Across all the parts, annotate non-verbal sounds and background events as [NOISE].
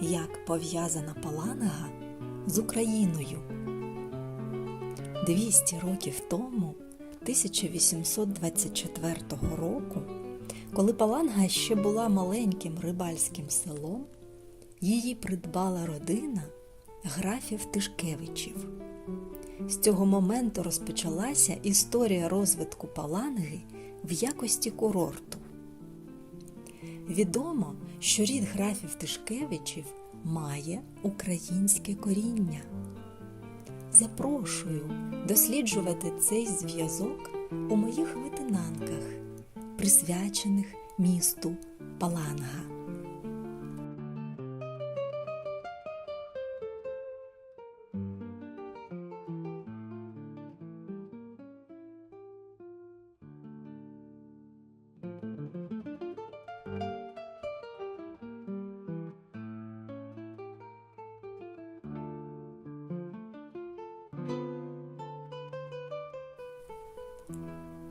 Як пов'язана Паланга з Україною? 200 років тому, 1824 року, коли Паланга ще була маленьким рибальським селом, її придбала родина графів Тишкевичів. З цього моменту розпочалася історія розвитку Паланги в якості курорту. Відомо, що рід графів Тишкевичів має українське коріння. Запрошую досліджувати цей зв'язок у моїх витинанках, присвячених місту Паланга.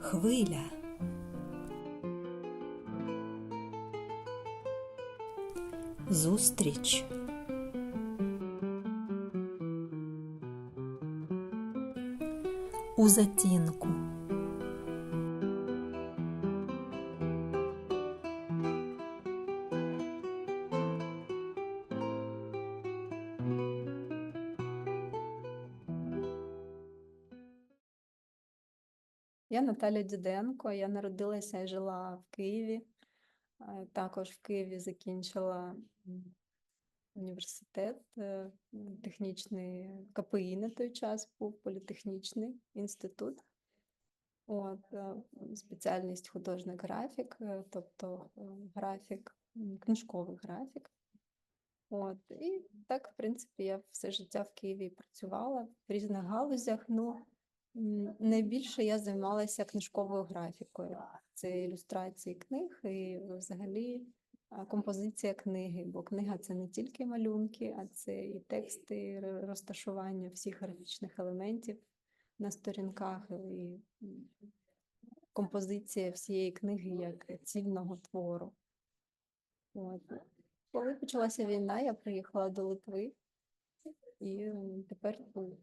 Хвиля. Зустріч. У затінку. Наталя Діденко, я народилася і жила в Києві. Е, Також в Києві закінчила університет е, технічний КПІ на той час був політехнічний інститут. От, е, спеціальність художник графік, тобто графік, книжковий графік. От, і так, в принципі, я все життя в Києві працювала в різних галузях. Ну, Найбільше я займалася книжковою графікою. Це ілюстрації книг і взагалі композиція книги, бо книга це не тільки малюнки, а це і тексти, і розташування всіх графічних елементів на сторінках, і композиція всієї книги як цільного твору. От. Коли почалася війна, я приїхала до Литви і тепер тут.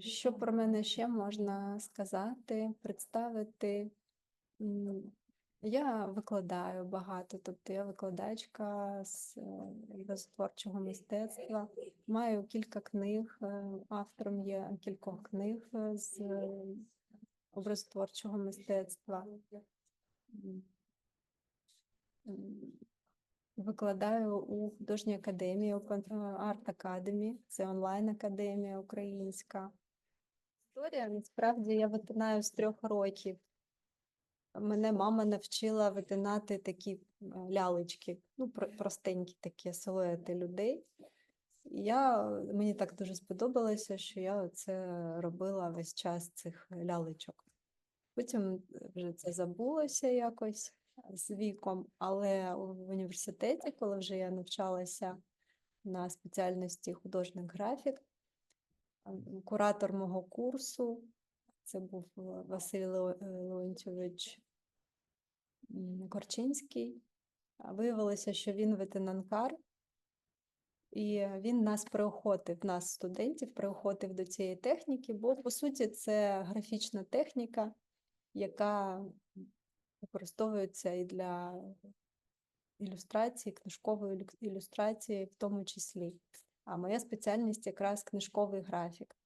Що про мене ще можна сказати, представити? Я викладаю багато, тобто я викладачка з е, образотворчого мистецтва. Маю кілька книг, е, автором є кількох книг е, з образотворчого мистецтва. Викладаю у художній академії, у Арт Академі, це онлайн-академія українська. Історія насправді я витинаю з трьох років. Мене мама навчила витинати такі е, лялечки, ну, простенькі такі силуети людей. Я, мені так дуже сподобалося, що я це робила весь час цих лялечок. Потім вже це забулося якось з віком, але в університеті, коли вже я навчалася на спеціальності художник графік, ем, куратор мого курсу, це був Василь е, Леонтьович Корчинський. Виявилося, що він ветенанкар, і він нас приохотив, нас, студентів, приохотив до цієї техніки, бо по суті це графічна техніка, яка використовується і для ілюстрації, книжкової ілюстрації в тому числі. А моя спеціальність якраз книжковий графік.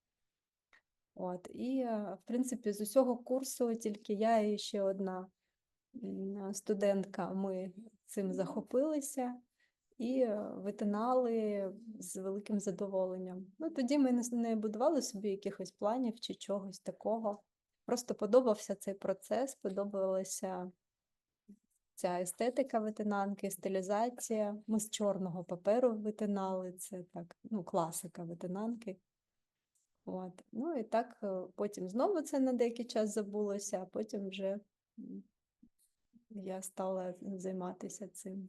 От, і, е, в принципі, з усього курсу тільки я і ще одна студентка, ми цим захопилися і е, витинали з великим задоволенням. Ну, тоді ми не будували собі якихось планів чи чогось такого. Просто подобався цей процес, подобалася ця естетика витинанки, стилізація. Ми з чорного паперу витинали, це так, ну, класика витинанки. От. Ну і так е, потім знову це на деякий час забулося, а потім вже я стала займатися цим.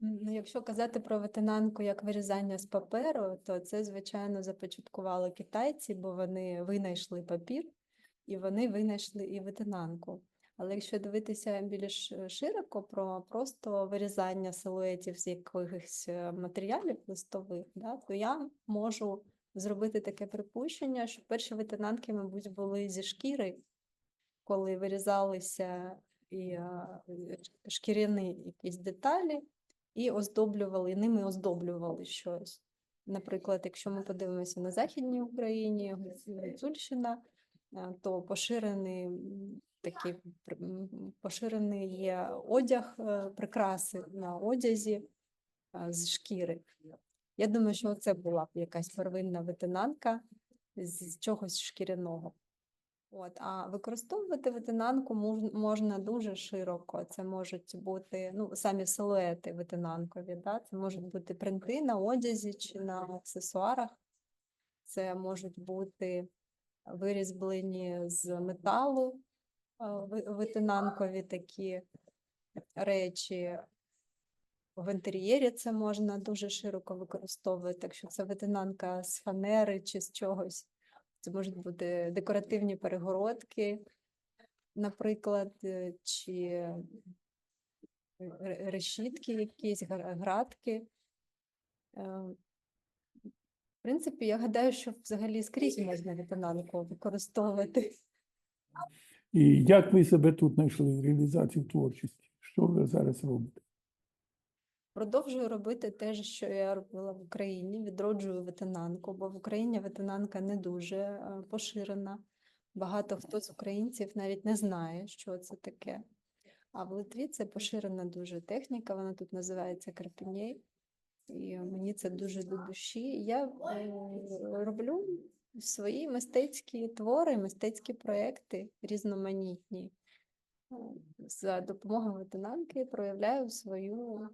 Ну, якщо казати про ветенанку як вирізання з паперу, то це, звичайно, започаткували китайці, бо вони винайшли папір і вони винайшли і ветенанку. Але якщо дивитися більш е, широко про просто вирізання силуетів з якихось е, матеріалів листових, да, то я можу зробити таке припущення, що перші витинанки, мабуть, були зі шкіри, коли вирізалися і е, шкіряні якісь деталі, і оздоблювали, і ними оздоблювали щось. Наприклад, якщо ми подивимося на Західній Україні, Гуцульщина, то поширений такий поширений є одяг, е, прикраси на одязі е, з шкіри. Я думаю, що це була б якась первинна витинанка з чогось шкіряного. От, а використовувати витинанку можна дуже широко. Це можуть бути ну, самі силуети витинанкові, да? це можуть бути принти на одязі чи на аксесуарах. Це можуть бути вирізблені з металу а, витинанкові такі речі. В інтер'єрі це можна дуже широко використовувати, якщо це витинанка з фанери чи з чогось. Це можуть бути декоративні перегородки, наприклад, е, чи решітки якісь, градки. Принципі, я гадаю, що взагалі скрізь можна витинанку використовувати. І як ви себе тут знайшли в реалізації творчості? Що ви зараз робите? Продовжую робити те, що я робила в Україні, відроджую ветенанку, бо в Україні ветенанка не дуже е, поширена. Багато хто з українців навіть не знає, що це таке. А в Литві це поширена дуже техніка, вона тут називається карпінєй. І мені це дуже до душі. Я е, роблю свої мистецькі твори, мистецькі проекти різноманітні. За допомогою ветенанки проявляю свою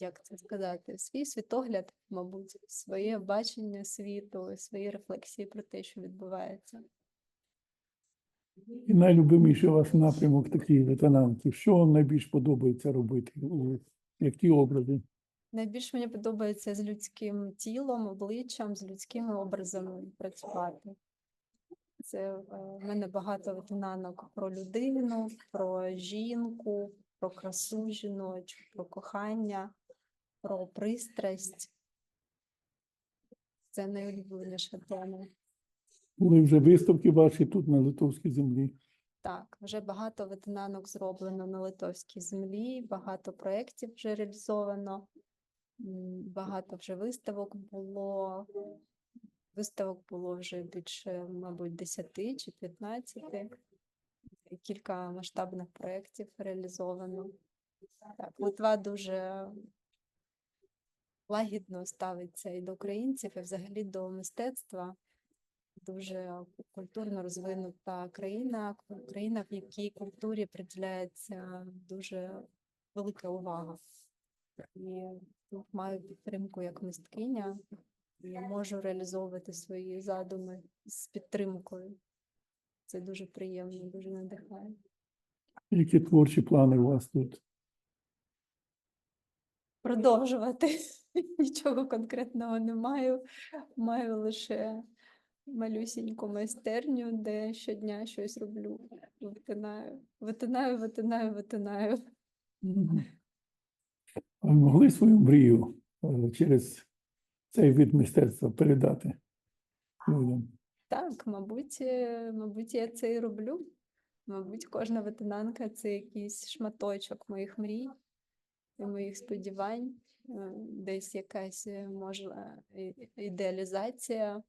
як це сказати, свій світогляд, мабуть, своє бачення світу, свої рефлексії про те, що відбувається. І найлюбиміший у вас напрямок такий ветенанки. Що вам найбільш подобається робити? У які образи? Найбільше мені подобається з людським тілом, обличчям, з людськими образами працювати. Це е, в мене багато ветенанок про людину, про жінку, про красу жіночу, про кохання, про пристрасть. Це найулюбленіша тема. Були вже виставки ваші тут на литовській землі. Так, вже багато ветенанок зроблено на литовській землі, багато проєктів вже реалізовано, багато вже виставок було. Виставок було вже більше, мабуть, 10 чи 15. Кілька масштабних проєктів реалізовано. Так, Литва дуже лагідно ставиться і до українців, і взагалі до мистецтва дуже культурно розвинута країна, країна, в якій культурі приділяється дуже велика увага. І тут маю підтримку як мисткиня і можу реалізовувати свої задуми з підтримкою. Це дуже приємно, дуже надихає. Які творчі плани у вас тут? Продовжувати. [LAUGHS] Нічого конкретного не маю. Маю лише малюсіньку майстерню, де щодня щось роблю. Витинаю, витинаю, витинаю, витинаю. Ви могли свою мрію е, через цей вид мистецтва передати людям? Так, мабуть, е, мабуть, я це і роблю. Мабуть, кожна ветенанка це якийсь шматочок моїх мрій і моїх сподівань, е, десь якась може ідеалізація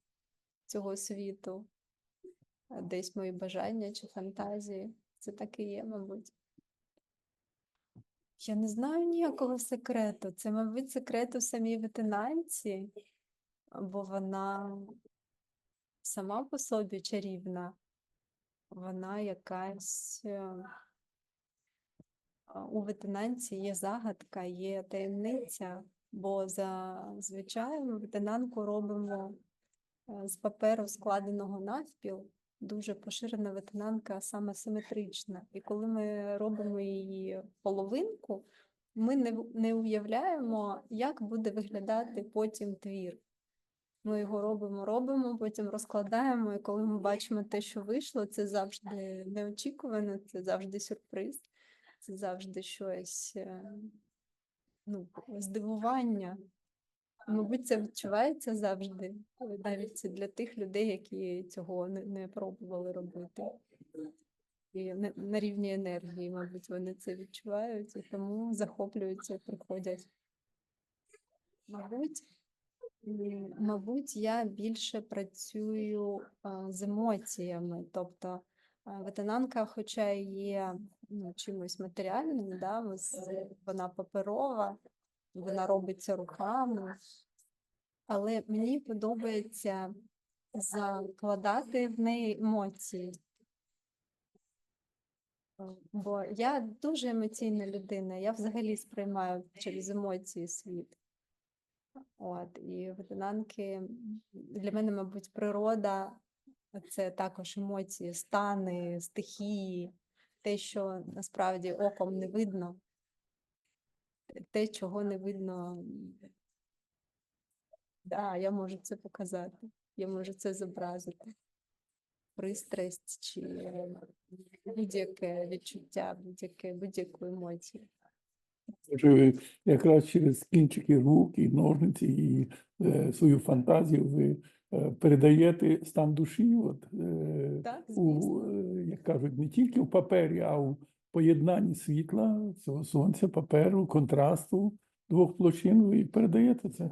цього світу, десь мої бажання чи фантазії. Це так і є, мабуть. Я не знаю ніякого секрету. Це, мабуть, секрет у самій ветенанці, бо вона сама по собі чарівна, вона якась е, у ветенанці є загадка, є таємниця, бо зазвичай ми ветенанку робимо з паперу, складеного навпіл. Дуже поширена ветенанка саме симетрична. І коли ми робимо її половинку, ми не, не уявляємо, як буде виглядати потім твір. Ми його робимо, робимо, потім розкладаємо, і коли ми бачимо те, що вийшло, це завжди неочікувано, це завжди сюрприз, це завжди щось е, ну, здивування. Мабуть, це відчувається завжди, навіть для тих людей, які цього не, не пробували робити. І на, на рівні енергії, мабуть, вони це відчувають і тому захоплюються, приходять. Мабуть, мабуть, я більше працюю а, з емоціями. Тобто ветенанка, хоча є ну, чимось матеріальним, да, вона паперова, вона робиться руками, але мені подобається закладати в неї емоції. Бо я дуже емоційна людина, я взагалі сприймаю через емоції світ. От, і ветенанки для мене, мабуть, природа це також емоції, стани, стихії, те, що насправді оком не видно, те- чого не видно. Да, я можу це показати, я можу це зобразити. Пристрасть чи будь-яке відчуття, будь-яке, будь-яку емоцію. Ви якраз через кінчики рук і ножниці, і е, свою фантазію ви е, передаєте стан душі, от, е, Так, у, е, як кажуть, не тільки в папері, а в поєднанні світла, цього сонця, паперу, контрасту двох площин, ви передаєте це.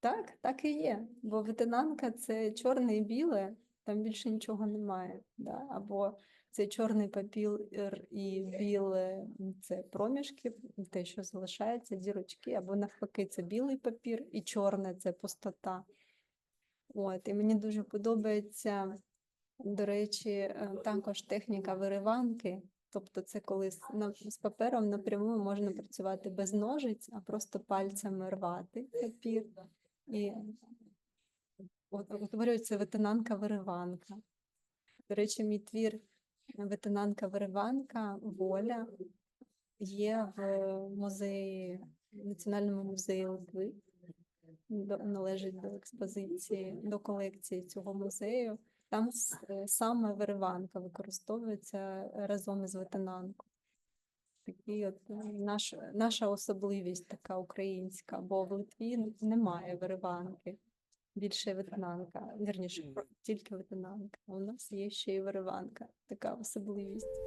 Так, так і є. Бо ветенанка це чорне і біле, там більше нічого немає. Да? Або це чорний папір і біле це проміжки, те, що залишається, дірочки, або навпаки, це білий папір і чорне це пустота. От, і мені дуже подобається, до речі, е, також техніка вириванки. Тобто це коли з, папером напряму можна працювати без ножиць, а просто пальцями рвати папір. І утворюється ветенанка-вириванка. До речі, мій твір ветенанка-вириванка Воля є в музеї, Національному музеї Литви. Належить до експозиції, до колекції цього музею. Там е, саме вириванка використовується разом із ветенанком. Такі от е, наш, наша особливість така українська, бо в Литві немає вириванки, більше ветенанка, вірніше, тільки ветенанка. А у нас є ще й вириванка, така особливість.